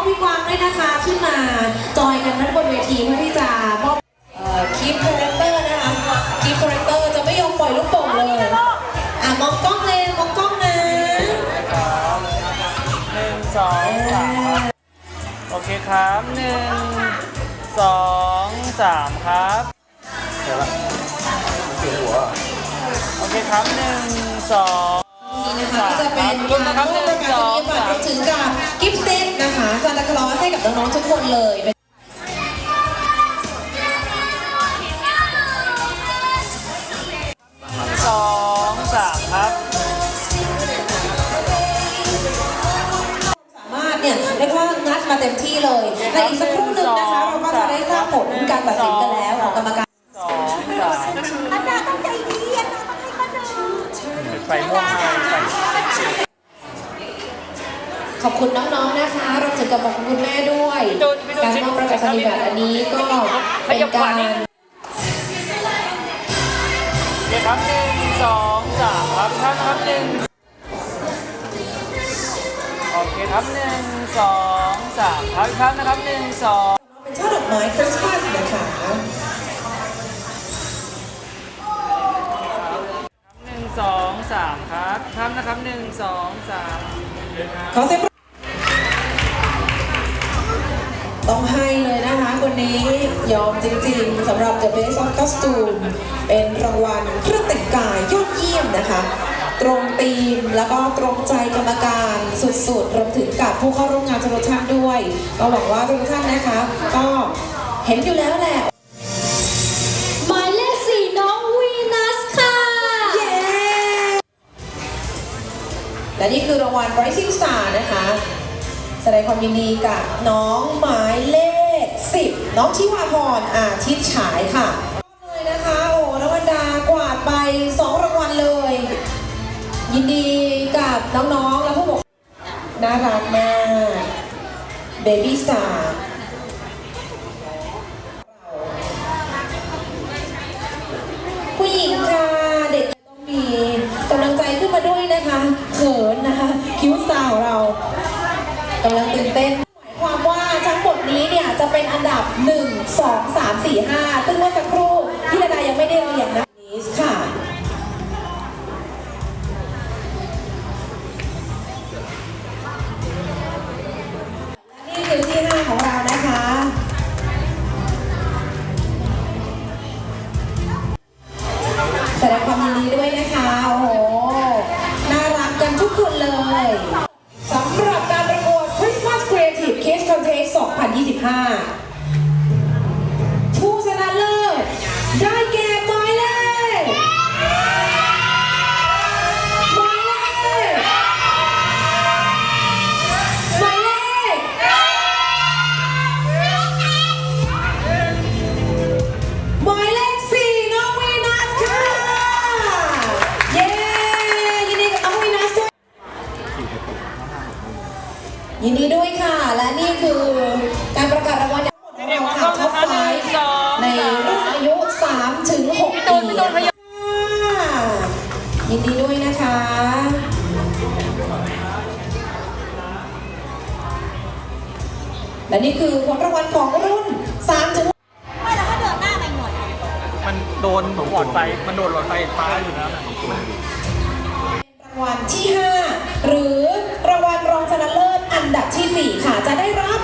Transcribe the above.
องพี่กวางด้วยนะคะขึ้นมาจอยกันทั้งบนเวทีเพื่อที่จะมอบคลิปคาแรคเตอร์นะคะคลิปคาแรคเตอร์จะไม่ยอมปล่อยลูกโป่งเลยอะมองกล้องเลยมองกล้องนะหนึ่งสองสามครับโอเคครับหนึ่งสองสามครับโอเคครับหนึ่งสอง นี่นะคะก็จะเป็นรุ่นนะครับหร่วนึ่มงประสกาอศงนียบัตรสารมวมถึงกับกิฟต์เซตนะคะซานตาคลอสให้กับน้องๆทุกคนเลยเป็นสองสามครับ สามารถเนี่ยเรียกว่างัดมาเต็มที่เลยในอีกสักครู่หนึ่งนะคะ เราก็จะได้ทราบผลการตัดสินกันแล้วของกรรมการ สองสามอาจารย์ต้องใจดีอาจารย์ต้องให้เขาดูไฟม่วง ขอบคุณน้องๆนะคะรวมถึงกับขอบคุณคุณแม่ด้วยการมอบประกาศนียบัตรอันนี้ก็เป็นการโอเคครับหนึ่งสองสามครับท่านครับหนึ่งโอเคครับหนึ่งสองสามครับอีกครั้งนะครับหนึ่งสองเป็นช่อดอกไม้คริสต์มาสนะคะหนึ่งสองสามครับครับนะครับหนึ่งสองสามขอเสียงปรบต้อง เลยนะคะคนนี้ยอมจริงๆสำหรับ The Best of Costume เป็นรางวัลเครื่องแต่งกายยอดเยี่ยมนะคะ ตรงธีมแล้วก็ตรงใจกรรมการสุดๆ รวมถึงกับผู้เข้าร่วมงานทุกท่านด้วย ก็หวังว่าทุกท่านนะคะ ก็เห็นอยู่แล้วแหละหมายเลขสี่น้องวีนัสค่ะเย้และนี่คือรางวัล Rising Star นะคะ แสดงความยินดีกับน้องหมายเลข 10 น้องชิวาพรอาทิตย์ฉายค่ะเลยนะคะโอ้นวันดากวาดไป 2 รางวัลเลย ยินดีกับน้องๆ และผู้ปกครองน่ารักมากเบบี้สตาร์หญิงค่ะ เด็กต้องมีกำลังใจขึ้นมาด้วยนะคะเขินนะคะ คิ้วสาวเรากำลังตื่นเต้น หมายความว่าทั้งหมดนี้เนี่ยจะเป็นอันดับ 1 2 3 4 5 ซึ่งเมื่อสักครู่พี่ระดายังไม่ได้เรียนนะนี้ค่ะและนี่คือที่ 5 ของเรานะคะแสดงความยินดีด้วยนะคะ โอ้โห น่ารักกันทุกคนเลยสำหรับการประกวด Christmas Creative Kids Contest 2025 ยินดีด้วยค่ะ และนี่คือการประกาศรางวัลทั้งหมดของเราค่ะท็อปไฟว์ในรุ่นอายุ 3 ถึง6ปีนะคะยินดีด้วยนะคะและนี่คือผลรางวัลของรุ่น3ถึงไม่เราก็เดินหน้าไปหมดมันโดนหลอดไฟ มันโดนหลอดไฟฟ้าอยู่นะรางวัลที่ 5 หรือ ดับที่ 4 ค่ะ จะได้รับ